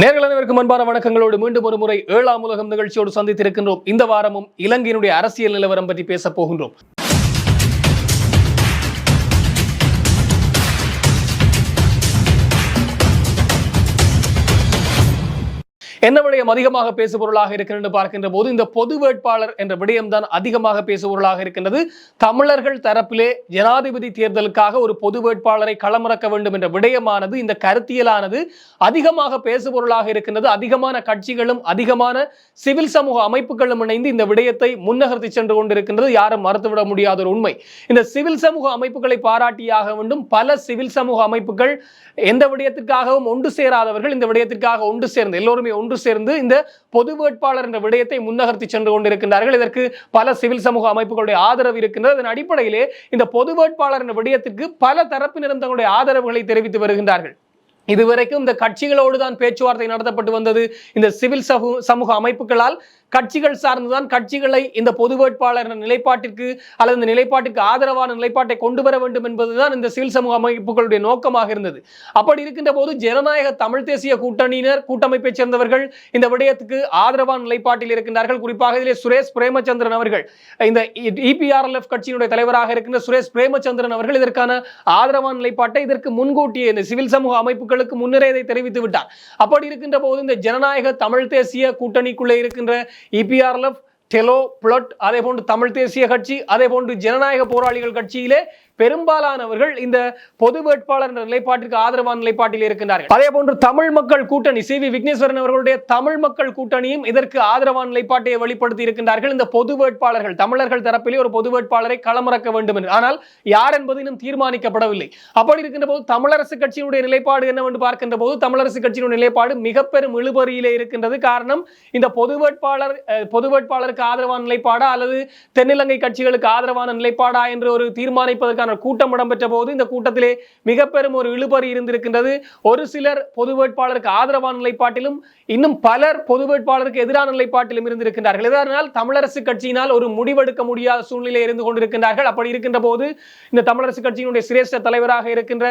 நேர்கள் அனைவருக்கும் அன்பான வணக்கங்களோடு மீண்டும் ஒரு முறை ஏழாம் உலகம் நிகழ்ச்சியோடு சந்தித்திருக்கின்றோம். இந்த வாரமும் இலங்கையினுடைய அரசியல் நிலவரம் பற்றி பேச போகின்றோம். என்ன விடயம் அதிகமாக பேசுபொருளாக இருக்கிறது என்று பார்க்கின்ற போது இந்த பொது வேட்பாளர் என்ற விடயம்தான் அதிகமாக பேசுபொருளாக இருக்கின்றது. தமிழர்கள் தரப்பிலே ஜனாதிபதி தேர்தலுக்காக ஒரு பொது வேட்பாளரை களமிறக்க வேண்டும் என்ற விடயமானது இந்த கருத்தியலானது அதிகமாக பேசுபொருளாக இருக்கின்றது. அதிகமான கட்சிகளும் அதிகமான சிவில் சமூக அமைப்புகளும் இணைந்து இந்த விடயத்தை முன்னகர்த்தி சென்று கொண்டிருக்கின்றது. யாரும் மறுத்துவிட முடியாத ஒரு உண்மை. இந்த சிவில் சமூக அமைப்புகளை பாராட்டியாக வேண்டும். பல சிவில் சமூக அமைப்புகள் எந்த விடயத்திற்காகவும் ஒன்று சேராதவர்கள் இந்த விடயத்திற்காக ஒன்று சேர்ந்து எல்லோருமே ஒன்று ஒன்று சேர்ந்து இந்த பொது வேட்பாளர் என்ற விடயத்தை முன்னகர்த்தி சென்று கொண்டிருக்கின்றார்கள். இதற்கு பல சிவில் சமூக அமைப்புகளுடைய ஆதரவு இருக்கின்றது. அதன் அடிப்படையிலே இந்த பொது வேட்பாளர் என்ற விடயத்திற்கு பல தரப்பினரும் தங்களுடைய ஆதரவுகளை தெரிவித்து வருகின்றார்கள். இதுவரைக்கும் இந்த கட்சிகளோடு தான் பேச்சுவார்த்தை நடத்தப்பட்டு வந்தது. இந்த சிவில் சமூக அமைப்புகளால் கட்சிகள் சார்ந்துதான் கட்சிகளை இந்த பொது வேட்பாளர் நிலைப்பாட்டிற்கு அல்லது இந்த நிலைப்பாட்டிற்கு ஆதரவான நிலைப்பாட்டை கொண்டு வர வேண்டும் என்பதுதான் இந்த சிவில் சமூக அமைப்புகளுடைய நோக்கமாக இருந்தது. அப்படி இருக்கின்ற போது ஜனநாயக தமிழ் தேசிய கூட்டணியினர் கூட்டமைப்பைச் சேர்ந்தவர்கள் இந்த விடயத்துக்கு ஆதரவான நிலைப்பாட்டில் இருக்கின்றார்கள். குறிப்பாக இதிலே சுரேஷ் பிரேமச்சந்திரன் அவர்கள் இந்த இபிஆர்எல்எஃப் கட்சியினுடைய தலைவராக இருக்கின்ற சுரேஷ் பிரேமச்சந்திரன் அவர்கள் இதற்கான ஆதரவான நிலைப்பாட்டை இதற்கு முன்கூட்டியே இந்த சிவில் சமூக அமைப்புகளுக்கு முன்னரே இதை தெரிவித்து விட்டார். அப்படி இருக்கின்ற போது இந்த ஜனநாயக தமிழ் தேசிய கூட்டணிக்குள்ளே இருக்கின்ற இபிஆர்எஃப் டெலோ பிளட் அதே போன்று தமிழ் தேசிய கட்சி அதே போன்று ஜனநாயக போராளிகள் கட்சியிலே பெரும்பாலானவர்கள் இந்த பொது வேட்பாளர் என்ற நிலைப்பாட்டிற்கு ஆதரவான நிலைப்பாட்டில் இருக்கின்றார்கள். அதே போன்று தமிழ் மக்கள் கூட்டணி சி வி விக்னேஸ்வரன் அவர்களுடைய தமிழ் மக்கள் கூட்டணியும் இதற்கு ஆதரவான நிலைப்பாட்டை வெளிப்படுத்தி இருக்கின்றார்கள். இந்த பொது வேட்பாளர்கள் தமிழர்கள் தரப்பிலே ஒரு பொது வேட்பாளரை களமிறக்க வேண்டும் என்று. ஆனால் யார் என்பது இன்னும் தீர்மானிக்கப்படவில்லை. அப்படி இருக்கின்ற போது தமிழரசு கட்சியினுடைய நிலைப்பாடு என்னவென்று பார்க்கின்ற போது தமிழரசு கட்சியினுடைய நிலைப்பாடு மிக பெரும் இழுபறியிலே இருக்கின்றது. காரணம் இந்த பொது வேட்பாளர் பொது வேட்பாளருக்கு ஆதரவான நிலைப்பாடா அல்லது தென்னிலங்கை கட்சிகளுக்கு ஆதரவான நிலைப்பாடா என்று ஒரு தீர்மானிப்பதற்கான கூட்டம் இடம்பெற்ற போது இந்த கூட்டத்திலே மிக பெரும் ஒரு இழுபறி இருந்திருக்கின்றது. ஒரு சிலர் பொது வேட்பாளருக்கு ஆதரவான நிலைப்பாட்டிலும் இன்னும் பலர் பொது வேட்பாளருக்கு எதிரான நிலைப்பாட்டிலும் இருந்திருக்கின்றார்கள். இதனால் தமிழரசு கட்சியினால் ஒரு முடிவெடுக்க முடியாத சூழ்நிலை இருந்து கொண்டிருக்கின்றார்கள். அப்படி இருக்கின்ற போது இந்த தமிழரசு கட்சியினுடைய சிரேஷ்ட தலைவராக இருக்கின்ற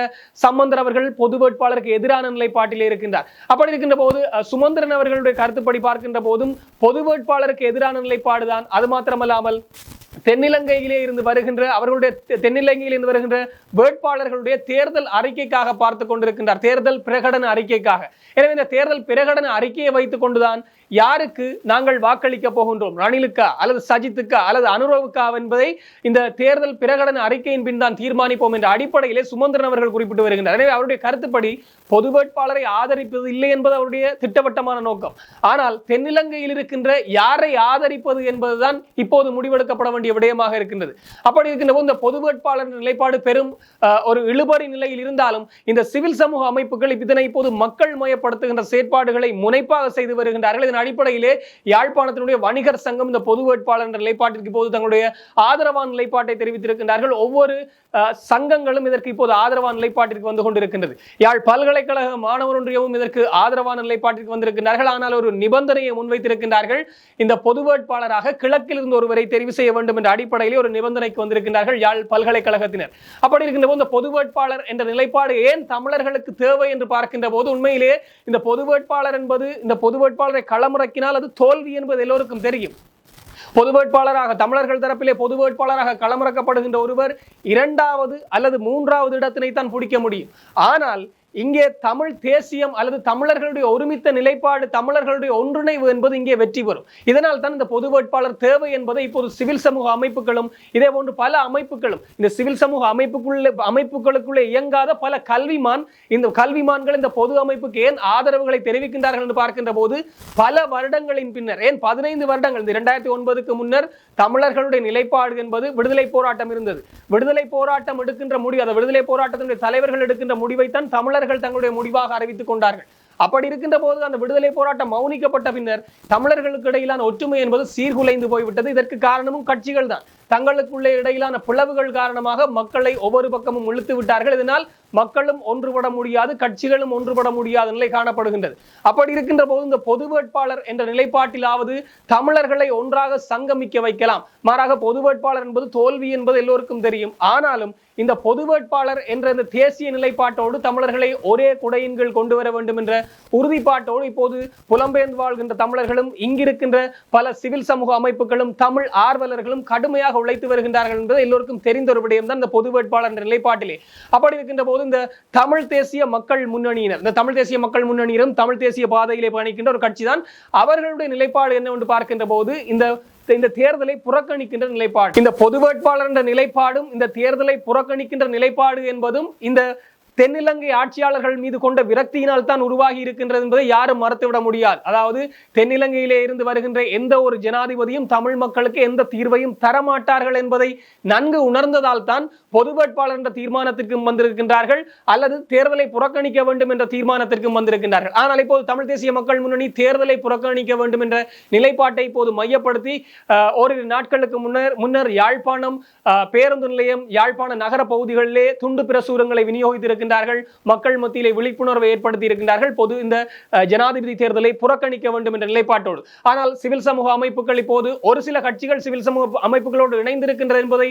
சம்பந்தர் அவர்கள் பொது வேட்பாளருக்கு எதிரான நிலைப்பாட்டிலே இருக்கின்றார். அப்படி இருக்கின்ற போது சுமந்திரன் அவர்களுடைய கருத்துப்படி பார்க்கின்ற போதும் பொது வேட்பாளருக்கு எதிரான நிலைப்பாடுதான். அது மாத்திரமல்லாமல் தென்னிலங்கையிலே இருந்து வருகின்ற அவர்களுடைய தென்னிலங்கையில் இருந்து வருகின்ற வேட்பாளர்களுடைய தேர்தல் அறிக்கைக்காக பார்த்து கொண்டிருக்கின்றார். தேர்தல் பிரகடன அறிக்கைக்காக. எனவே இந்த தேர்தல் பிரகடன அறிக்கையை வைத்துக் கொண்டுதான் யாருக்கு நாங்கள் வாக்களிக்க போகின்றோம்? ரணிலுக்கா அல்லது சஜித்துக்கா அல்லது அனுரவுக்கா என்பதை இந்த தேர்தல் பிரகடன அறிக்கையின் பின் தான் தீர்மானிப்போம் என்ற அடிப்படையிலே சுமந்திரன் அவர்கள் குறிப்பிட்டு வருகின்றனர். எனவே அவருடைய கருத்துப்படி பொது வேட்பாளரை ஆதரிப்பது இல்லை என்பது அவருடைய திட்டவட்டமான நோக்கம். ஆனால் தென்னிலங்கையில் இருக்கின்ற யாரை ஆதரிப்பது என்பதுதான் இப்போது முடிவெடுக்கப்பட வேண்டிய விடயமாக இருக்கின்றது. அப்படி இருக்கின்ற போது இந்த பொது வேட்பாளர் நிலைப்பாடு பெரும் ஒரு இழுபறி நிலையில் இருந்தாலும் இந்த சிவில் சமூக அமைப்புகள் இதனை இப்போது மக்கள் மயப்படுத்துகின்ற செயற்பாடுகளை முனைப்பாக செய்து வருகின்றார்கள். அதன் அடிப்படையிலே யாழ்ப்பாணத்தினுடைய வணிகர் சங்கம் இந்த பொது வேட்பாளர் என்ற நிலைப்பாட்டிற்கு இப்போது தங்களுடைய ஆதரவான நிலைப்பாட்டை தெரிவித்திருக்கின்றார்கள். ஒவ்வொரு சங்கங்களும் இதற்கு இப்போது ஆதரவான நிலைப்பாட்டிற்கு வந்து கொண்டிருக்கின்றது. யாழ் பல்கலைக்கழக மாணவர் ஒன்றியமும் இதற்கு ஆதரவான நிலைப்பாட்டிற்கு வந்திருக்கின்றார்கள். ஆனால் ஒரு நிபந்தனையை முன்வைத்திருக்கின்றார்கள். இந்த பொது வேட்பாளராக கிழக்கில் இருந்து ஒருவரை தெரிவு செய்ய வேண்டும் என்ற அடிப்படையிலே ஒரு நிபந்தனைக்கு வந்திருக்கின்றார்கள் யாழ் பல்கலைக்கழகத்தினர். அப்படி இருக்கின்ற போது இந்த பொது வேட்பாளர் என்ற நிலைப்பாடு ஏன் தமிழர்களுக்கு தேவை என்று பார்க்கின்ற போது உண்மையிலே இந்த பொது வேட்பாளர் என்பது இந்த பொது வேட்பாளரை களமிறக்கினால் அது தோல்வி என்பது எல்லோருக்கும் தெரியும். பொது வேட்பாளராக தமிழர்கள் தரப்பிலே பொது வேட்பாளராக களமிறக்கப்படுகின்ற ஒருவர் இரண்டாவது அல்லது மூன்றாவது இடத்தினை தான் பிடிக்க முடியும். ஆனால் இங்கே தமிழ் தேசியம் அல்லது தமிழர்களுடைய ஒருமித்த நிலைப்பாடு தமிழர்களுடைய ஒன்றிணைவு என்பது இங்கே வெற்றி பெறும். இதனால் தான் இந்த பொது வேட்பாளர் தேவை என்பதை இப்போது சிவில் சமூக அமைப்புகளும் இதே போன்று பல அமைப்புகளும் இந்த சிவில் சமூக அமைப்புக்குள்ளே அமைப்புகளுக்குள்ளே இயங்காத பல கல்விமான் இந்த கல்விமான்கள் இந்த பொது அமைப்புக்கு ஏன் ஆதரவுகளை தெரிவிக்கின்றார்கள் என்று பார்க்கின்ற போது பல வருடங்களின் பின்னர் ஏன் பதினைந்து வருடங்கள் இந்த இரண்டாயிரத்தி ஒன்பதுக்கு முன்னர் தமிழர்களுடைய நிலைப்பாடு என்பது விடுதலை போராட்டம் இருந்தது. விடுதலை போராட்டம் எடுக்கின்ற முடிவு அந்த விடுதலை போராட்டத்தினுடைய தலைவர்கள் எடுக்கின்ற முடிவைத்தான் தமிழர்கள் தங்களுடைய முடிவாக அறிவித்துக் கொண்டார்கள். அப்படி இருக்கின்ற போது அந்த விடுதலை போராட்டம் மௌனிக்கப்பட்ட பின்னர் தமிழர்களுக்கு இடையிலான ஒற்றுமை என்பது சீர்குலைந்து போய்விட்டது. இதற்கு காரணமும் கட்சிகள் தான் தங்களுக்குள்ளே இடையிலான பிளவுகள் காரணமாக மக்களை ஒவ்வொரு பக்கமும் இழுத்து விட்டார்கள். இதனால் மக்களும் ஒன்றுபட முடியாது கட்சிகளும் ஒன்றுபட முடியாத நிலை காணப்படுகின்றது. அப்படி இருக்கின்ற போது இந்த பொது வேட்பாளர் என்ற நிலைப்பாட்டிலாவது தமிழர்களை ஒன்றாக சங்கமிக்க வைக்கலாம். மாறாக பொது வேட்பாளர் என்பது தோல்வி என்பது எல்லோருக்கும் தெரியும். ஆனாலும் இந்த பொது வேட்பாளர் என்ற இந்த தேசிய நிலைப்பாட்டோடு தமிழர்களை ஒரே குடையின் கீழ் கொண்டு வர வேண்டும் என்ற உறுதிப்பாட்டோடு இப்போது புலம்பெயர்ந்து வாழ்கின்ற தமிழர்களும் இங்கிருக்கின்ற பல சிவில் சமூக அமைப்புகளும் தமிழ் ஆர்வலர்களும் கடுமையாக உழைத்து வருகின்றார்கள் என்பது எல்லோருக்கும் தெரிந்த ஒரு விடயம் தான் இந்த பொது வேட்பாளர் என்ற நிலைப்பாட்டிலே. அப்படி இருக்கின்ற போது இந்த தமிழ் தேசிய மக்கள் முன்னணியினர் இந்த தமிழ் தேசிய மக்கள் முன்னணியினரும் தமிழ் தேசிய பாதையிலே பயணிக்கின்ற ஒரு கட்சி தான் அவர்களுடைய நிலைப்பாடு என்னவென்று பார்க்கின்ற போது இந்த இந்த தேர்தலை புறக்கணிக்கின்ற நிலைப்பாடு இந்த பொது வேட்பாளர் என்ற நிலைப்பாடும் இந்த தேர்தலை புறக்கணிக்கின்ற நிலைப்பாடு என்பதும் இந்த தென்னிலங்கை ஆட்சியாளர்கள் மீது கொண்ட விரக்தியினால் தான் உருவாகி இருக்கின்றது என்பதை யாரும் மறுத்துவிட முடியாது. அதாவது தென்னிலங்கையிலே இருந்து வருகின்ற எந்த ஒரு ஜனாதிபதியும் தமிழ் மக்களுக்கு எந்த தீர்வையும் தரமாட்டார்கள் என்பதை நன்கு உணர்ந்ததால் தான் பொது வேட்பாளர் என்ற தீர்மானத்திற்கும் வந்திருக்கின்றார்கள் அல்லது தேர்தலை புறக்கணிக்க வேண்டும் என்ற தீர்மானத்திற்கும் வந்திருக்கின்றார்கள். ஆனால் இப்போது தமிழ் தேசிய மக்கள் முன்னணி தேர்தலை புறக்கணிக்க வேண்டும் என்ற நிலைப்பாட்டை இப்போது மையப்படுத்தி ஓரிரு நாட்களுக்கு முன்னர் முன்னர் யாழ்ப்பாணம் பேருந்து நிலையம் யாழ்ப்பாண நகர பகுதிகளிலே துண்டு பிரசுரங்களை இருக்கின்றார்கள். மக்கள் மத்தியிலே விழிப்புணர்வை ஏற்படுத்தி இருக்கின்றார்கள் பொது இந்த ஜனாதிபதி தேர்தலை புறக்கணிக்க வேண்டும் என்ற நிலைப்பாட்டோடு. ஆனால் சிவில் சமூக அமைப்புகள் இப்போது ஒரு சில கட்சிகள் சிவில் சமூக அமைப்புகளோடு இணைந்திருக்கின்றது என்பதை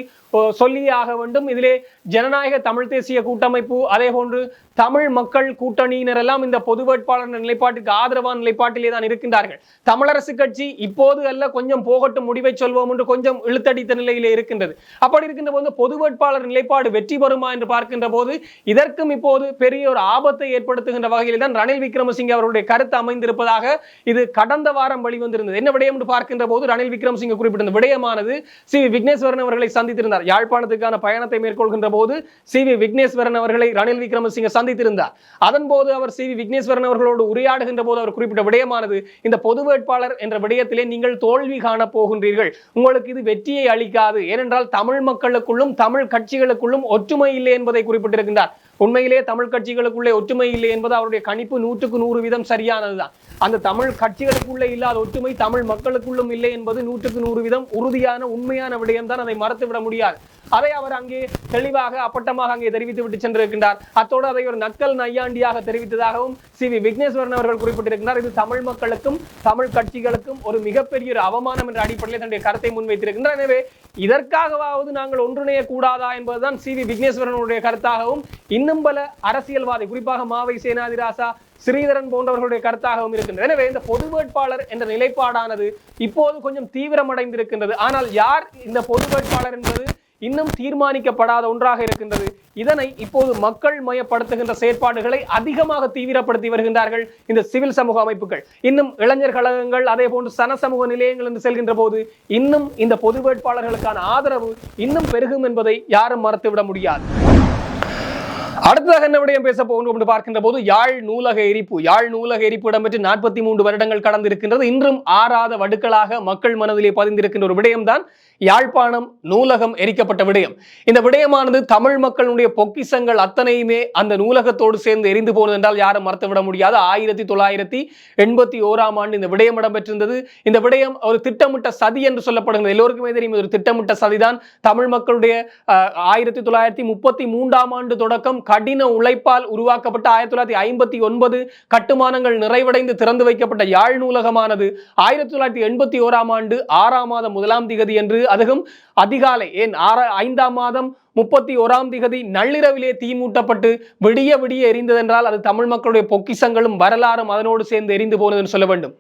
சொல்லியே ஆக வேண்டும். இதிலே ஜனநாயக தமிழ் தேசிய கூட்டமைப்பு அதே போன்று தமிழ் மக்கள் கூட்டணியினர் எல்லாம் இந்த பொது வேட்பாளர் நிலைப்பாட்டுக்கு ஆதரவான நிலைப்பாட்டிலே தான் இருக்கின்றார்கள். தமிழரசு கட்சி இப்போது அல்ல கொஞ்சம் போகட்டும் முடிவை சொல்வோம் என்று கொஞ்சம் இழுத்தடித்த நிலையிலே இருக்கின்றது. அப்படி இருக்கின்ற போது பொது வேட்பாளர் நிலைப்பாடு வெற்றி பெறுமா என்று பார்க்கின்ற போது இதற்கு இதற்கும் இப்போது பெரிய ஒரு ஆபத்தை ஏற்படுத்துகின்ற வகையில் தான் ரணில் விக்ரமசிங்கே அவருடைய கருத்து அமைந்திருப்பதாக இது கடந்த வாரம் வெளிவந்திருந்தது. என்ன விடயம் என்று பார்க்கின்ற போது ரணில் விக்ரமசிங்கே குறிப்பிட்ட விடயமானது சி வி விக்னேஸ்வரன் அவர்களை சந்தித்திருந்தார். யாழ்ப்பாணத்துக்கான பயணத்தை மேற்கொள்கின்ற போது சி வி விக்னேஸ்வரன் அவர்களை ரணில் விக்ரமசிங்கே சந்தித்திருந்தார். அதன் போது அவர் சி வி விக்னேஸ்வரன் அவர்களோடு உரையாடுகின்ற போது அவர் குறிப்பிட்ட விடயமானது இந்த பொது வேட்பாளர் என்ற விடயத்திலே நீங்கள் தோல்வி காண போகின்றீர்கள். உங்களுக்கு இது வெற்றியை அளிக்காது. ஏனென்றால் தமிழ் மக்களுக்குள்ளும் தமிழ் கட்சிகளுக்குள்ளும் ஒற்றுமை இல்லை என்பதை குறிப்பிட்டிருக்கின்றார். உண்மையிலே தமிழ் கட்சிகளுக்குள்ளே ஒற்றுமை இல்லை என்பது அவருடைய கணிப்பு நூற்றுக்கு நூறு வீதம் சரியானதுதான். அந்த தமிழ் கட்சிகளுக்குள்ளே இல்லாத ஒற்றுமை தமிழ் மக்களுக்குள்ளும் இல்லை என்பது நூற்றுக்கு நூறு வீதம் உறுதியான உண்மையான விடயம் தான் அதை மறுத்துவிட முடியாது. அதை அவர் அங்கே தெளிவாக அப்பட்டமாக அங்கே தெரிவித்து விட்டு சென்றிருக்கின்றார். அத்தோடு அதை ஒரு நக்கல் நையாண்டியாக தெரிவித்ததாகவும் சி. வி. விக்னேஸ்வரன் அவர்கள் குறிப்பிட்டிருக்கிறார். இது தமிழ் மக்களுக்கும் தமிழ் கட்சிகளுக்கும் ஒரு மிகப்பெரிய ஒரு அவமானம் என்ற அடிப்படையில் தன்னுடைய கருத்தை முன்வைத்திருக்கின்றார். எனவே இதற்காகவாவது நாங்கள் ஒன்றிணைய கூடாதா என்பதுதான் சி. வி. விக்னேஸ்வரனுடைய கருத்தாகவும் இன்னும் பல அரசியல்வாதி குறிப்பாக மாவை சேனாதிராசா ஸ்ரீதரன் போன்றவர்களுடைய கருத்தாகவும் இருக்கின்றது. எனவே இந்த பொது வேட்பாளர் என்ற நிலைப்பாடானது இப்போது கொஞ்சம் தீவிரமடைந்திருக்கின்றது. ஆனால் யார் இந்த பொது வேட்பாளர் என்பது? இன்னும் தீர்மானிக்கப்படாத ஒன்றாக இருக்கின்றது. இதனை இப்போது மக்கள் மயப்படுத்துகின்ற செயற்பாடுகளை அதிகமாக தீவிரப்படுத்தி வருகின்றார்கள் இந்த சிவில் சமூக அமைப்புகள். இன்னும் இளைஞர் கழகங்கள் அதே போன்று சன சமூக நிலையங்கள் என்று செல்கின்ற போது இன்னும் இந்த பொது வேட்பாளர்களுக்கான ஆதரவு இன்னும் பெருகும் என்பதை யாரும் மறுத்துவிட முடியாது. அடுத்ததாக என்ன விடயம் பேச போகணும் என்று பார்க்கின்ற போது யாழ் நூலக எரிப்பு. யாழ் நூலக எரிப்பு இடம்பெற்று நாற்பத்தி மூன்று வருடங்கள் கடந்திருக்கின்றது. இன்றும் ஆறாத வடுக்களாக மக்கள் மனதிலே பதிந்திருக்கின்ற ஒரு விடயம்தான் யாழ்ப்பாணம் நூலகம் எரிக்கப்பட்ட விடயம். இந்த விடயமானது தமிழ் மக்களுடைய பொக்கிசங்கள் அத்தனையுமே அந்த நூலகத்தோடு சேர்ந்து எரிந்து போனது என்றால் யாரும் மறுத்துவிட முடியாது. ஆயிரத்தி தொள்ளாயிரத்தி எண்பத்தி ஓராம் ஆண்டு இந்த விடயம் இடம்பெற்றிருந்தது. இந்த விடயம் ஒரு திட்டமிட்ட சதி என்று சொல்லப்படுகிறது. எல்லோருக்குமே தெரியும் ஒரு திட்டமிட்ட சதிதான். தமிழ் மக்களுடைய ஆயிரத்தி தொள்ளாயிரத்தி முப்பத்தி மூன்றாம் ஆண்டு தொடக்கம் கடின உழைப்பால் உருவாக்கப்பட்ட ஆயிரத்தி தொள்ளாயிரத்தி ஐம்பத்தி ஒன்பது கட்டுமானங்கள் நிறைவடைந்து திறந்து வைக்கப்பட்ட யாழ் நூலகமானது ஆயிரத்தி தொள்ளாயிரத்தி எண்பத்தி ஓராம் ஆண்டு ஆறாம் மாதம் முதலாம் திகதி என்று அதுவும் அதிகாலை ஏன் ஆற ஐந்தாம் மாதம் முப்பத்தி ஓராம் திகதி நள்ளிரவிலே தீ மூட்டப்பட்டு விடிய விடிய எரிந்ததென்றால் அது தமிழ் மக்களுடைய பொக்கிசங்களும் வரலாறும் அதனோடு சேர்ந்து எரிந்து போனதுன்னு சொல்ல வேண்டும்.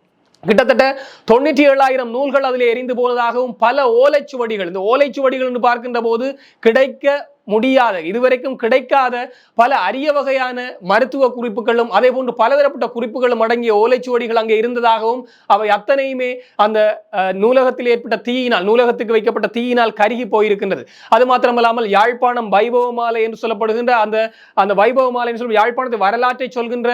கிட்டத்தட்ட தொண்ணூற்றி ஏழாயிரம் நூல்கள் அதில் எரிந்து போனதாகவும் பல ஓலைச்சுவடிகள் இந்த ஓலைச்சுவடிகள் என்று பார்க்கின்ற போது கிடைக்க முடியாத இதுவரைக்கும் கிடைக்காத பல அரிய வகையான மருத்துவ குறிப்புகளும் அதே போன்று பலதரப்பட்ட குறிப்புகளும் அடங்கிய ஓலைச்சுவடிகள் அங்கே இருந்ததாகவும் அவை அத்தனையுமே அந்த நூலகத்தில் ஏற்பட்ட தீயினால் நூலகத்துக்கு வைக்கப்பட்ட தீயினால் கருகி போயிருக்கின்றது. அது மாத்திரமல்லாமல் யாழ்ப்பாணம் வைபவ மாலை என்று சொல்லப்படுகின்ற அந்த அந்த வைபவ மாலை என்று சொல்லும் யாழ்ப்பாணத்தை வரலாற்றை சொல்கின்ற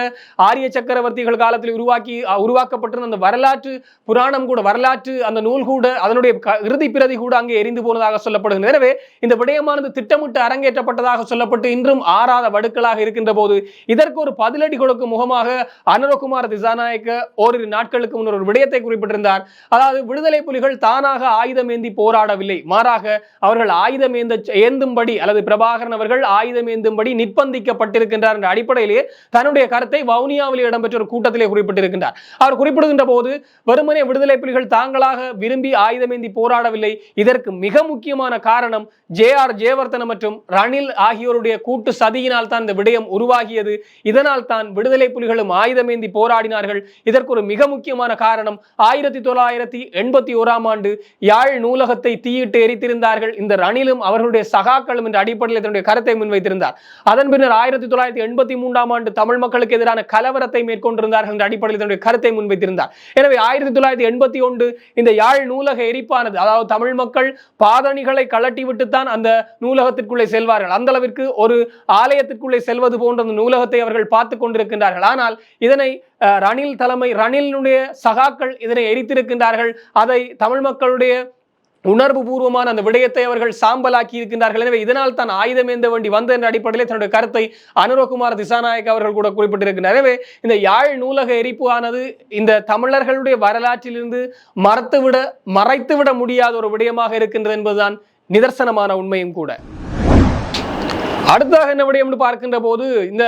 ஆரிய சக்கரவர்த்திகள் காலத்தில் உருவாக்கி உருவாக்கப்பட்டிருந்த அந்த வரலாற்று புராணம் கூட வரலாற்று அந்த நூல் கூட அதனுடைய இறுதி பிரதி கூட அங்கே எரிந்து போனதாக சொல்லப்படுகிறது எனவே இந்த விடயமானது திட்டமிட்ட அரங்கேற்றப்பட்டதாக சொல்லப்பட்டு இன்றும் ஆறாத வடுக்களாக இருக்கின்ற போது இதற்கு ஒரு பதிலடி கொடுக்கும் முகமாக அனுரகுமார் திசாநாயக்க ஓரிரு நாட்களுக்கு முன்னர் ஒரு விடயத்தை குறிப்பிட்டிருந்தார். அதாவது விடுதலை புலிகள் தானாக ஆயுதம் ஏந்தி போராடவில்லை. மாறாக அவர்கள் ஆயுதம் ஏந்த ஏந்தும்படி அல்லது பிரபாகரன் அவர்கள் ஆயுதம் ஏந்தும்படி நிர்பந்திக்கப்பட்டிருக்கின்றார் என்ற அடிப்படையிலேயே தன்னுடைய கருத்தை வவுனியாவில் இடம்பெற்ற ஒரு கூட்டத்திலே குறிப்பிட்டிருக்கின்றார். அவர் குறிப்பிடுகின்ற போது வெறுமனே விடுதலை புலிகள் தாங்களாக விரும்பி ஆயுதமேந்தி போராடவில்லை. இதற்கு மிக முக்கியமான காரணம் ஜே ஆர் ஜெயவர்தன மற்றும் மற்றும் ரணில் ஆகியோருடைய கூட்டு சதியினால் தான் இந்த விடயம் உருவாகியது. இதனால் தான் விடுதலை புலிகளும் ஆயுதமேந்தி போராடினார்கள். இதற்கு ஒரு மிக முக்கியமான காரணம் ஆயிரத்தி தொள்ளாயிரத்தி எண்பத்தி ஓராம் ஆண்டு யாழ் நூலகத்தை தீயிட்டு எரித்திருந்தார்கள். இந்த ரணிலும் அவர்களுடைய சகாக்களும் என்ற அடிப்படையில் தன்னுடைய கருத்தை முன்வைத்திருந்தார். அதன் பின்னர் ஆயிரத்தி தொள்ளாயிரத்தி எண்பத்தி மூன்றாம் ஆண்டு தமிழ் மக்களுக்கு எதிரான கலவரத்தை மேற்கொண்டிருந்தார்கள் என்ற அடிப்படையில் தன்னுடைய கருத்தை முன்வைத்திருந்தார். எனவே ஆயிரத்தி தொள்ளாயிரத்தி எண்பத்தி ஒன்று இந்த யாழ் நூலக எரிப்பானது அதாவது தமிழ் மக்கள் பாதணிகளை கழட்டி விட்டுத்தான் அந்த நூலகத்திற்குள்ளே செல்வார்கள். அந்த அளவிற்கு ஒரு ஆலயத்திற்குள்ளே செல்வது போன்ற அந்த நூலகத்தை அவர்கள் பார்த்து கொண்டிருக்கின்றார்கள். ஆனால் இதனை ரணில் தலைமை ரணிலினுடைய சகாக்கள் இதனை எரித்திருக்கின்றார்கள். அதை தமிழ் மக்களுடைய உணர்வு பூர்வமான அந்த விடயத்தை அவர்கள் சாம்பலாக்கி இருக்கின்றார்கள். எனவே இதனால் தான் ஆயுதம் ஏந்த வேண்டி வந்த என்ற அடிப்படையில் தன்னுடைய கருத்தை அனுரகுமார் திசாநாயக் அவர்கள் கூட குறிப்பிட்டிருக்கிறார் எனவே இந்த யாழ் நூலக எரிப்பு ஆனது இந்த தமிழர்களுடைய வரலாற்றிலிருந்து மறத்துவிட மறைத்துவிட முடியாத ஒரு விடயமாக இருக்கின்றது என்பதுதான் நிதர்சனமான உண்மையும் கூட. அடுத்ததாக என்ன விடயம்னு பார்க்கின்ற போது இந்த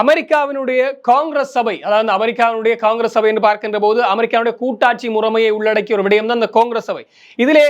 அமெரிக்காவினுடைய காங்கிரஸ் சபை அதாவது அமெரிக்காவினுடைய காங்கிரஸ் சபை என்று பார்க்கின்ற போது அமெரிக்காவுடைய கூட்டாட்சி முறைமையை உள்ளடக்கிய ஒரு விடயம் தான் இந்த காங்கிரஸ் சபை. இதிலே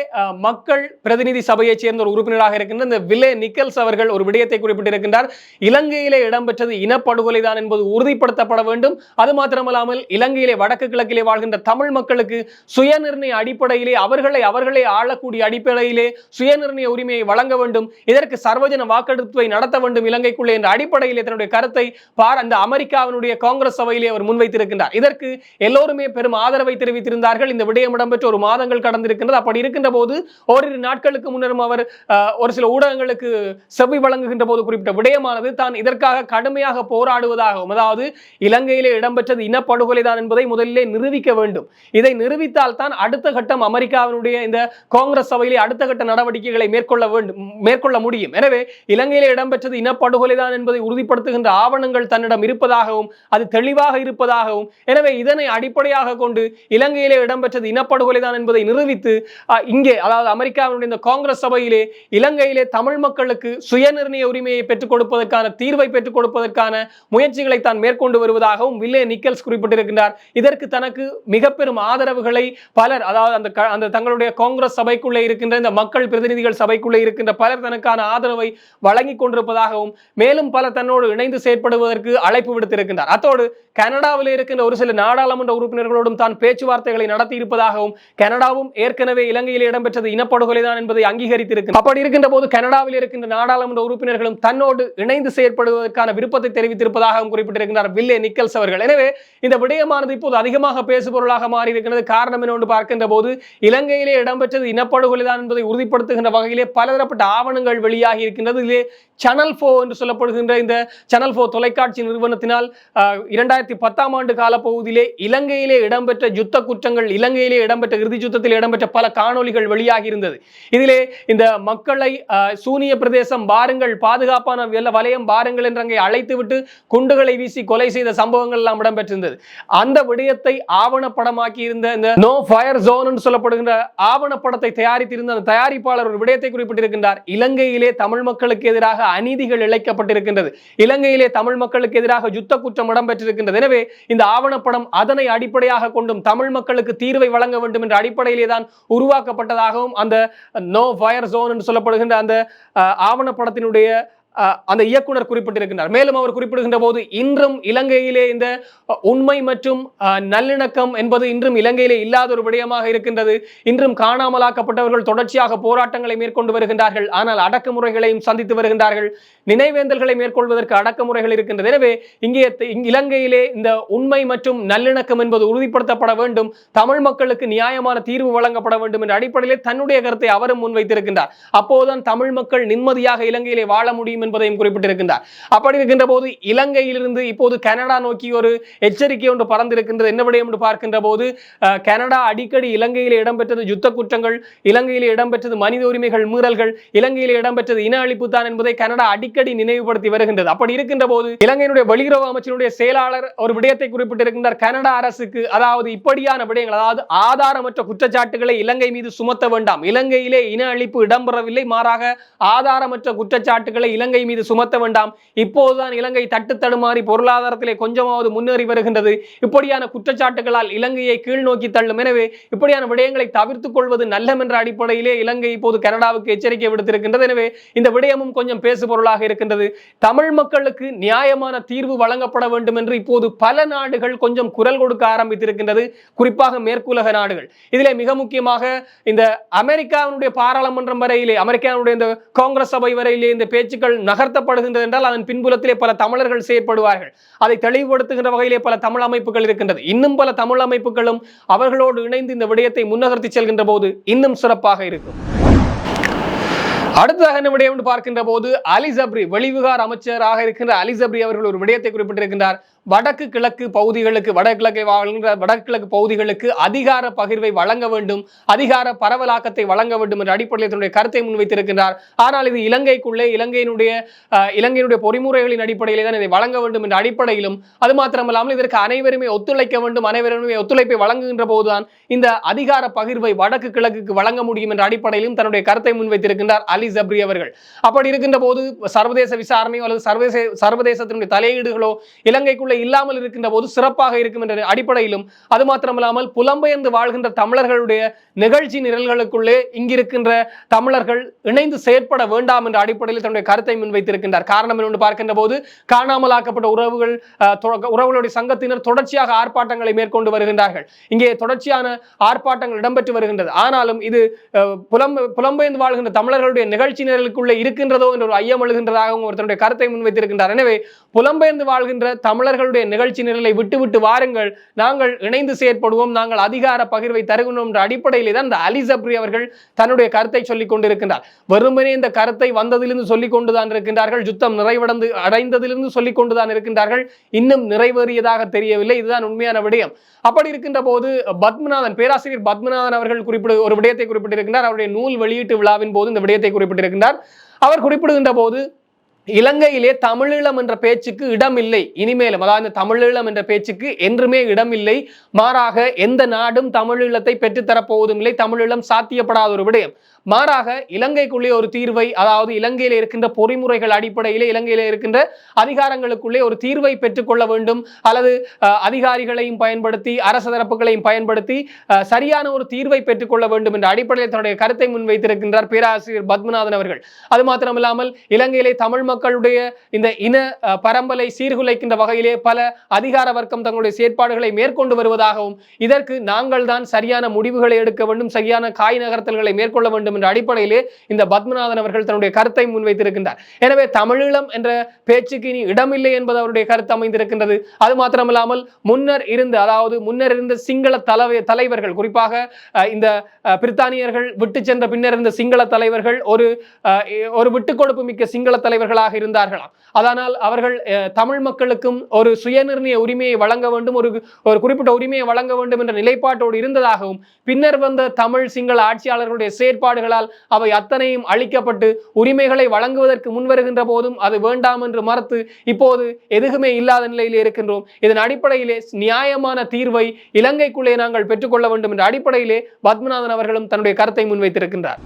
மக்கள் பிரதிநிதி சபையைச் சேர்ந்த ஒரு உறுப்பினராக இருக்கின்ற இந்த விலே நிக்கல்ஸ் அவர்கள் ஒரு விடயத்தை குறிப்பிட்டிருக்கின்றார். இலங்கையிலே இடம்பெற்றது இனப்படுகொலை தான் என்பது உறுதிப்படுத்தப்பட வேண்டும். அது மாத்திரமல்லாமல் இலங்கையிலே வடக்கு கிழக்கிலே வாழ்கின்ற தமிழ் மக்களுக்கு சுயநிர்ணய அடிப்படையிலே அவர்களை அவர்களே ஆளக்கூடிய அடிப்படையிலே சுயநிர்ணய உரிமையை வழங்க வேண்டும். இதற்கு சர்வஜன வாக்கெடுப்பை நடத்த வேண்டும் இலங்கைக்குள்ளே என்ற அடிப்படையிலே தன்னுடைய கருத்தை பார் அந்த அமெரிக்காவினுடைய காங்கிரஸ் சபையிலே அவர் முன்வைத்திருக்கின்றார். இதற்கு எல்லோருமே பெரும் ஆதரவை தெரிவித்திருந்தார்கள். இந்த விடயம் இடம்பெற்று ஒரு மாதங்கள் கடந்திருக்கின்றது. அப்படி இருக்கின்ற போது ஓரிரு நாட்களுக்கு முன்னரும் அவர் ஒரு சில ஊடகங்களுக்கு செவ்வி வழங்குகின்ற போது குறிப்பிட்ட விடயமானது தான் இதற்காக கடுமையாக போராடுவதாகவும் அதாவது இலங்கையிலே இடம்பெற்றது இனப்படுகொலை தான் என்பதை முதலிலே நிரூபிக்க வேண்டும். இதை நிரூபித்தால் தான் அடுத்த கட்டம் அமெரிக்காவினுடைய இந்த காங்கிரஸ் சபையிலே அடுத்த கட்ட நடவடிக்கைகளை மேற்கொள்ள வேண்டும் மேற்கொள்ள முடியும். எனவே இலங்கையிலே இடம்பெற்றது இனப்படுகொலை தான் என்பதை உறுதிப்படுத்துகின்ற ஆவண ஆவணங்கள் தன்னிடம் இருப்பதாகவும் அது தெளிவாக இருப்பதாகவும் எனவே இதனை அடிப்படையாக கொண்டு இலங்கையிலே இடம்பெற்றது இனப்படுகொலை தான் என்பதை நிரூபித்து இங்கே அதாவது அமெரிக்காவினுடைய இந்த காங்கிரஸ் சபையிலே இலங்கையிலே தமிழ் மக்களுக்கு சுயநிர்ணய உரிமையை பெற்றுக் கொடுப்பதற்கான தீர்வை பெற்றுக் கொடுப்பதற்கான முயற்சிகளை தான் மேற்கொண்டு வருவதாகவும் வில்லே நிக்கல்ஸ் குறிப்பிட்டிருக்கின்றார். இதற்கு தனக்கு மிக பெரும் ஆதரவுகளை பலர் அதாவது அந்த அந்த தங்களுடைய காங்கிரஸ் சபைக்குள்ளே இருக்கின்ற இந்த மக்கள் பிரதிநிதிகள் சபைக்குள்ளே இருக்கின்ற பலர் தனக்கான ஆதரவை வழங்கி கொண்டிருப்பதாகவும் மேலும் பலர் தன்னோடு இணைந்து செயற்படுவதற்கு அழைப்பு விடுத்திருக்கின்றார். அத்தோடு கனடாவில் இருக்கின்ற ஒரு சில நாடாளுமன்ற உறுப்பினர்களோடும் தான் பேச்சுவார்த்தைகளை நடத்தி இருப்பதாகவும் கனடாவும் ஏற்கனவே இலங்கையில் இடம்பெற்றது இனப்படுகொலை தான் என்பதை அங்கீகரித்திருக்கிறது அப்படி இருக்கின்ற போது கனடாவில் இருக்கின்ற நாடாளுமன்ற உறுப்பினர்களும் தன்னோடு இணைந்து செயற்படுவதற்கான விருப்பத்தை தெரிவித்திருப்பதாகவும் குறிப்பிட்டிருக்கிறார் வில்லே நிக்கல்ஸ் அவர்கள். எனவே இந்த விடயமானது இப்போது அதிகமாக பேசுபொருளாக மாறி இருக்கிறது காரணம் என்னவென்று பார்க்கின்ற போது இலங்கையிலே இடம்பெற்றது இனப்படுகொலை தான் என்பதை உறுதிப்படுத்துகின்ற வகையிலே பலதரப்பட்ட ஆவணங்கள் வெளியாகி இருக்கின்றது. இதிலே சனல் ஃபோ என்று சொல்லப்படுகின்ற இந்த சனல் ஃபோ தொலைக்காட்சி நிறுவனத்தினால் இரண்டாயிரத்தி பத்தாம் ஆண்டு காலப்பகுதியிலே இலங்கையிலே இடம்பெற்ற யுத்த குற்றங்கள் இலங்கையிலே இடம்பெற்ற இறுதி யுத்தத்தில் இடம்பெற்ற பல காணொலிகள் வெளியாகி இருந்தது. இதிலே இந்த மக்களை சூனிய பிரதேசம் பாருங்கள் பாதுகாப்பான வலயம் பாருங்கள் என்று அங்கே அழைத்துவிட்டு குண்டுகளை வீசி கொலை செய்த சம்பவங்கள் எல்லாம் இடம்பெற்றிருந்தது. அந்த விடயத்தை ஆவணப்படமாக்கி இருந்த இந்த நோ ஃபயர் ஜோன் சொல்லப்படுகின்ற ஆவணப்படத்தை தயாரித்திருந்த அந்த தயாரிப்பாளர் ஒரு விடயத்தை குறிப்பிட்டிருக்கின்றார். இலங்கையிலே தமிழ் மக்களுக்கு எதிராக அநீதிகள் இழைக்கப்பட்டிருக்கின்றது. இலங்கையிலே தமிழ் தமிழ் மக்களுக்கு எதிராக யுத்த குற்றம் இடம்பெற்றிருக்கின்றது. எனவே இந்த ஆவணப்படம் அதனை அடிப்படையாக கொண்டும் தமிழ் மக்களுக்கு தீர்வை வழங்க வேண்டும் என்ற அடிப்படையிலே தான் உருவாக்கப்பட்டதாகவும் அந்த நோ ஃபயர் ஜோன் என்று சொல்லப்படுகின்ற அந்த ஆவணப்படத்தினுடைய அந்த இயக்குனர் குறிப்பிட்டிருக்கின்றார். மேலும் அவர் குறிப்பிடுகின்ற போது இன்றும் இலங்கையிலே இந்த உண்மை மற்றும் நல்லிணக்கம் என்பது இன்றும் இலங்கையிலே இல்லாத ஒரு விடயமாக இருக்கின்றது. இன்றும் காணாமலாக்கப்பட்டவர்கள் தொடர்ச்சியாக போராட்டங்களை மேற்கொண்டு வருகின்றார்கள். ஆனால் அடக்குமுறைகளையும் சந்தித்து வருகின்றார்கள். நினைவேந்தல்களை மேற்கொள்வதற்கு அடக்குமுறைகள் இருக்கின்றது எனவே இங்கே இலங்கையிலே இந்த உண்மை மற்றும் நல்லிணக்கம் என்பது உறுதிப்படுத்தப்பட வேண்டும். தமிழ் மக்களுக்கு நியாயமான தீர்வு வழங்கப்பட வேண்டும் என்ற அடிப்படையிலே தன்னுடைய கருத்தை அவரும் முன்வைத்திருக்கின்றார். அப்போதுதான் தமிழ் மக்கள் நிம்மதியாக இலங்கையிலே வாழ முடியும் என்பதையும் குறிப்பிட்டிருக்கின்றார். அப்படி இருக்கின்ற போது இலங்கையிலிருந்து இப்போது கனடா நோக்கி ஒரு எச்சரிக்கை ஒன்று பறந்திருக்கின்றது என்ன விடயம் என்று பார்க்கின்ற போது அஹ், கனடா அடிக்கடி இலங்கையிலே இடம்பெற்றது யுத்த குற்றங்கள் இலங்கையிலே இடம்பெற்றது மனித உரிமைகள் மீறல்கள் இலங்கையிலே இடம்பெற்றது இன அழிப்பு தான் என்பதை கனடா அடிக்கடி நினைவுபடுத்தி வருகின்றது. அப்படி இருக்கின்ற போது இலங்கையினுடைய வெளியுறவு அமைச்சருடைய செயலாளர் ஒரு விடயத்தை குறிப்பிட்டிருக்கின்றார். கனடா அரசுக்கு அதாவது இப்படியான விடயங்கள் அதாவது ஆதாரமற்ற குற்றச்சாட்டுகளை இலங்கை மீது சுமத்த வேண்டாம். இலங்கையிலே இன அழிப்பு இடம்பெறவில்லை மாறாக ஆதாரமற்ற குற்றச்சாட்டுகளை இலங்கை மீது சுமத்த வேண்டாம். இப்போதுதான் இலங்கை தட்டு தடுமாறி பொருளாதாரத்திலே கொஞ்சமாவது முன்னேறி வருகின்றது. இப்படியான குற்றச்சாட்டுகளால் இலங்கையை கீழ் நோக்கி தள்ளும். எனவே இப்படியான விடயங்களை தவிர்த்துக் கொள்வது நல்லம் என்ற அடிப்படையிலே இலங்கை இப்போது கனடாவுக்கு எச்சரிக்கை விடுத்திருக்கின்றது. எனவே இந்த விடயமும் கொஞ்சம் பேசு பொருளாக இருக்கின்றது. தமிழ் மக்களுக்கு நியாயமான தீர்வு வழங்கப்பட வேண்டும் என்று இப்போது பல நாடுகள் கொஞ்சம் குரல் கொடுக்க ஆரம்பித்திருக்கின்றது. குறிப்பாக மேற்குலக நாடுகள். இதில் மிக முக்கியமாக இந்த அமெரிக்காவினுடைய பாராளுமன்றம் வரையிலே அமெரிக்காவுடைய இந்த காங்கிரஸ் சபை வரையிலே இந்த பேச்சுக்கள் நகர்த்தப்படுகின்றது என்றால் அதன் பின்புலத்திலே பல தமிழர்கள் செயற்படுவார்கள். அதை தெளிவுபடுத்துகின்ற வகையிலே பல தமிழ் அமைப்புகள் இருக்கின்றது. இன்னும் பல தமிழ் அமைப்புகளும் அவர்களோடு இணைந்து இந்த விடயத்தை முன்னகர்த்தி செல்கின்ற போது இன்னும் சிறப்பாக இருக்கும். அடுத்ததாக என்ன விடயம் என்று பார்க்கின்ற போது அலி ஜப்ரி வெளிவிகார அமைச்சராக இருக்கின்ற அலி ஜப்ரி அவர்கள் ஒரு விடயத்தை குறிப்பிட்டிருக்கின்றார். வடக்கு கிழக்கு பகுதிகளுக்கு வடகிழக்கை வாழ்கின்ற வடகிழக்கு பகுதிகளுக்கு அதிகார பகிர்வை வழங்க வேண்டும் அதிகார பரவலாக்கத்தை வழங்க வேண்டும் என்ற அடிப்படையில் தன்னுடைய கருத்தை முன்வைத்திருக்கின்றார். ஆனால் இது இலங்கைக்குள்ளே இலங்கையினுடைய இலங்கையினுடைய பொறிமுறைகளின் அடிப்படையிலே தான் இதை வழங்க வேண்டும் என்ற அடிப்படையிலும் அது மாத்திரமல்லாமல் இதற்கு அனைவருமே ஒத்துழைக்க வேண்டும் அனைவருமே ஒத்துழைப்பை வழங்குகின்ற போதுதான் இந்த அதிகார பகிர்வை வடக்கு கிழக்குக்கு வழங்க முடியும் என்ற அடிப்படையிலும் தன்னுடைய கருத்தை முன்வைத்திருக்கின்றார் அலி ஜப்ரி அவர்கள். அப்படி இருக்கின்ற போது சர்வதேச விசாரணையோ அல்லது சர்வதேச சர்வதேசத்தினுடைய தலையீடுகளோ இலங்கைக்குள்ளே தமிழ்நாட்டில் இல்லாமல் இருக்கின்ற போது சிறப்பாக இருக்கும் என்ற அடிப்படையிலும் அது மாத்திரமில்லாமல் புலம்பெயர்ந்து வாழ்கின்ற தமிழர்களுடைய நிகழ்ச்சி நிரல்களுக்குள்ளே இங்கிருக்கின்ற தமிழர்கள் இணைந்து செயற்பட வேண்டாம் என்ற அடிப்படையில் தன்னுடைய கருத்தை முன்வைத்திருக்கின்றார். காரணம் என்று பார்க்கின்ற போது காணாமலாக்கப்பட்ட உறவுகள் உறவுகளுடைய சங்கத்தினர் தொடர்ச்சியாக ஆர்ப்பாட்டங்களை மேற்கொண்டு வருகின்றார்கள். இங்கே தொடர்ச்சியான ஆர்ப்பாட்டங்கள் இடம்பெற்று வருகின்றது. ஆனாலும் இது அஹ், புலம்பெயர்ந்து வாழ்கின்ற தமிழர்களுடைய நிகழ்ச்சி நிரலுக்குள்ளே இருக்கின்றதோ என்ற ஒரு ஐயம் எழுகின்றதாகவும் ஒரு கருத்தை முன்வைத்திருக்கின்றார். எனவே புலம்பெயர்ந்து வாழ்கின்ற தமிழர்கள் தமிழர்களுடைய நிகழ்ச்சி நிரலை விட்டுவிட்டு வாருங்கள். நாங்கள் இணைந்து செயற்படுவோம். நாங்கள் அதிகார பகிர்வை தருகிறோம் என்ற அடிப்படையிலே தான் இந்த அலி ஜப்ரி அவர்கள் தன்னுடைய கருத்தை சொல்லிக் கொண்டிருக்கின்றார். வெறுமனே இந்த கருத்தை வந்ததிலிருந்து சொல்லிக் கொண்டுதான் இருக்கின்றார்கள். யுத்தம் நிறைவடைந்து அடைந்ததிலிருந்து சொல்லிக் கொண்டுதான் இருக்கின்றார்கள். இன்னும் நிறைவேறியதாக தெரியவில்லை. இதுதான் உண்மையான விடயம். அப்படி இருக்கின்ற போது பத்மநாதன் பேராசிரியர் பத்மநாதன் அவர்கள் குறிப்பிடு ஒரு விடயத்தை குறிப்பிட்டிருக்கின்றார். அவருடைய நூல் வெளியீட்டு விழாவின் போது இந்த விடயத்தை குறிப்பிட்டிருக்கின்றார். அவர் குறிப்பிடுகின்ற போது இலங்கையிலே தமிழீழம் என்ற பேச்சுக்கு இடம் இல்லை. இனிமேலும் அதாவது தமிழீழம் என்ற பேச்சுக்கு என்றுமே இடம் இல்லை. மாறாக எந்த நாடும் தமிழீழத்தை பெற்றுத்தரப் போவதும் இல்லை. தமிழீழம் சாத்தியப்படாத ஒரு விடயம். மாறாக இலங்கைக்குள்ளே ஒரு தீர்வை அதாவது இலங்கையில் இருக்கின்ற பொறிமுறைகள் அடிப்படையிலே இலங்கையில் இருக்கின்ற அதிகாரங்களுக்குள்ளே ஒரு தீர்வை பெற்றுக்கொள்ள வேண்டும் அல்லது அதிகாரிகளையும் பயன்படுத்தி அரச தரப்புகளையும் பயன்படுத்தி சரியான ஒரு தீர்வை பெற்றுக்கொள்ள வேண்டும் என்ற அடிப்படையில் தன்னுடைய கருத்தை முன்வைத்திருக்கின்றார் பேராசிரியர் பத்மநாதன் அவர்கள். அது மாத்திரமில்லாமல் இலங்கையிலே தமிழ் மக்களுடைய இந்த இன பரம்பலை சீர்குலைக்கின்ற வகையிலே பல அதிகார வர்க்கம் தங்களுடைய செயற்பாடுகளை மேற்கொண்டு வருவதாகவும் இதற்கு நாங்கள் தான் சரியான முடிவுகளை எடுக்க வேண்டும் சரியான காய் நகர்த்தல்களை மேற்கொள்ள வேண்டும் வேண்டும் என்ற அடிப்படையிலே இந்த பத்மநாதன் அவர்கள் தன்னுடைய கருத்தை முன்வைத்திருக்கின்றார். எனவே தமிழீழம் என்ற பேச்சுக்கு இனி இடமில்லை என்பது அவருடைய கருத்து அமைந்திருக்கின்றது. அது மாத்திரமில்லாமல் முன்னர் இருந்து அதாவது முன்னர் இருந்த சிங்கள தலைவை தலைவர்கள் குறிப்பாக இந்த பிரித்தானியர்கள் விட்டு சென்ற பின்னர் இருந்த சிங்கள தலைவர்கள் ஒரு ஒரு விட்டு கொடுப்பு மிக்க சிங்கள தலைவர்களாக இருந்தார்களாம். அதனால் அவர்கள் தமிழ் மக்களுக்கும் ஒரு சுயநிர்ணய உரிமையை வழங்க வேண்டும் ஒரு ஒரு குறிப்பிட்ட உரிமையை வழங்க வேண்டும் என்ற நிலைப்பாட்டோடு இருந்ததாகவும் பின்னர் வந்த தமிழ் சிங்கள ஆட்சியாளர்களுடைய செயற்பாடுகளால் அவை அத்தனையும் அழிக்கப்பட்டு உரிமைகளை வழங்குவதற்கு முன்வருகின்ற போதும் அது வேண்டாம் என்று மறுத்து இப்போது எதுவுமே இல்லாத நிலையில் இருக்கின்றோம். இதன் அடிப்படையிலே நியாயமான தீர்வை இலங்கைக்குள்ளே நாங்கள் பெற்றுக்கொள்ள வேண்டும் என்ற அடிப்படையிலே பத்மநாதன் அவர்களும் தன்னுடைய கருத்தை முன்வைத்திருக்கின்றார்.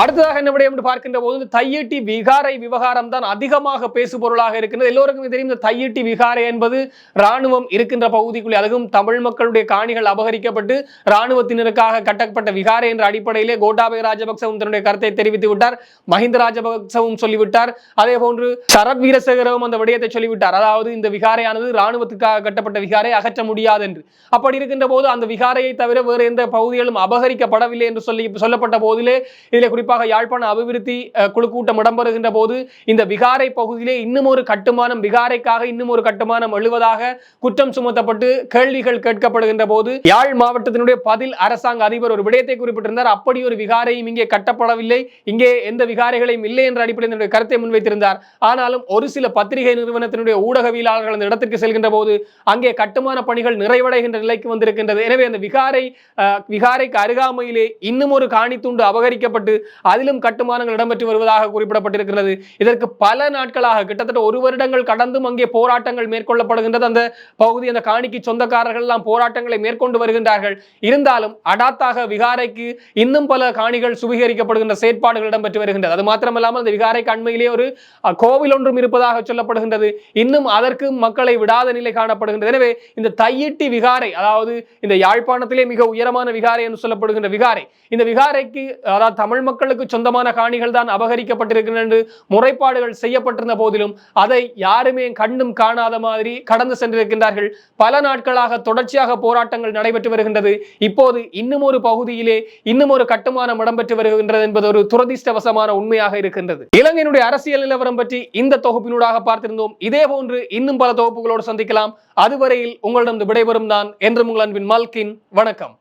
அடுத்ததாக என்ன விடயம் என்று பார்க்கின்ற போது இந்த விகாரை விவகாரம் தான் அதிகமாக பேசுபொருளாக இருக்கின்றது எல்லோருக்கும் தெரியும் இந்த தையட்டி விகாரை என்பது ராணுவம் இருக்கின்ற பகுதிக்குள்ளே அதுவும் தமிழ் மக்களுடைய காணிகள் அபகரிக்கப்பட்டு ராணுவத்தினருக்காக கட்டப்பட்ட விகாரை என்ற அடிப்படையிலே கோட்டாபய ராஜபக்சவும் தன்னுடைய கருத்தை தெரிவித்து விட்டார். மஹிந்த ராஜபக்சவும் சொல்லிவிட்டார். அதே போன்று சரத் வீரசேகரவும் அந்த விடயத்தை சொல்லிவிட்டார். அதாவது இந்த விகாரையானது ராணுவத்துக்காக கட்டப்பட்ட விகாரை அகற்ற முடியாது என்று அப்படி இருக்கின்ற போது அந்த விகாரையை தவிர வேறு எந்த பகுதிகளும் அபகரிக்கப்படவில்லை என்று சொல்லி சொல்லப்பட்ட போதிலே இதில் குறிப்பாக யாழ்ப்பாண அபிவிருத்தி குழு கூட்டம் இடம்பெறுகின்ற போது இந்த விகாரை பகுதியிலே இன்னும் ஒரு கட்டுமானம் விகாரைக்காக இன்னும் ஒரு கட்டுமானம் எழுவதாக குற்றம் சுமத்தப்பட்டு கேள்விகள் கேட்கப்படுகின்ற போது யாழ் மாவட்டத்தினுடைய பதில் அரசாங்க அதிபர் ஒரு விடயத்தை குறிப்பிட்டிருந்தார். அப்படி ஒரு விகாரையும் இங்கே கட்டப்படவில்லை. இங்கே எந்த விகாரைகளையும் இல்லை என்ற அடிப்படையில் தன்னுடைய கருத்தை முன்வைத்திருந்தார். ஆனாலும் ஒரு சில பத்திரிகை நிறுவனத்தினுடைய ஊடகவியலாளர்கள் அந்த இடத்திற்கு செல்கின்ற போது அங்கே கட்டுமான பணிகள் நிறைவடைகின்ற நிலைக்கு வந்திருக்கின்றது. எனவே அந்த விகாரை விகாரைக்கு அருகாமையிலே இன்னும் ஒரு காணித்துண்டு அபகரிக்கப்பட்டு அதிலும் கட்டுமானங்கள் இடம்பெற்று வருவதாக குறிப்பிடப்பட்டிருக்கிறது. இதற்கு பல நாட்களாக கிட்டத்தட்ட ஒரு வருடங்கள் கடந்தும் அங்கே போராட்டங்கள் மேற்கொள்ளப்படுகின்றது. அந்த பகுதி அந்த காணிக்கு சொந்தக்காரர்கள் எல்லாம் போராட்டங்களை மேற்கொண்டு வருகின்றார்கள். இருந்தாலும் அடாத்தாக விகாரைக்கு இன்னும் பல காணிகள் சுவீகரிக்கப்படுகின்ற செயற்பாடுகள் இடம்பெற்று வருகின்றது. அது மாத்திரமல்லாமல் அந்த விகாரைக்கு அண்மையிலே ஒரு கோவில் ஒன்றும் இருப்பதாக சொல்லப்படுகின்றது. இன்னும் அதற்கு மக்களை விடாத நிலை காணப்படுகின்றது. எனவே இந்த தையிட்டி விகாரை அதாவது இந்த யாழ்ப்பாணத்திலே மிக உயரமான விகாரை என்று சொல்லப்படுகின்ற விகாரை இந்த விகாரைக்கு அதாவது தமிழ் மக்கள் மக்களுக்கு சொந்தமான காணிகள் தான் அபகரிக்கப்பட்டிருக்கின்றன என்று முறைப்பாடுகள் செய்யப்பட்டிருந்த போதிலும் அதை யாருமே கண்ணும் காணாத மாதிரி கடந்து சென்றிருக்கின்றார்கள். பல நாட்களாக தொடர்ச்சியாக போராட்டங்கள் நடைபெற்று வருகின்றது. இப்போது இன்னும் ஒரு பகுதியிலே இன்னும் ஒரு கட்டுமானம் இடம்பெற்று வருகின்றது என்பது ஒரு துரதிர்ஷ்டவசமான உண்மையாக இருக்கின்றது. இலங்கையினுடைய அரசியல் நிலவரம் பற்றி இந்த தொகுப்பினூடாக பார்த்திருந்தோம். இதே போன்று இன்னும் பல தொகுப்புகளோடு சந்திக்கலாம். அதுவரையில் உங்களிடம் விடைபெறும் நான் என்று உங்கள் அன்பின் மல்கின். வணக்கம்.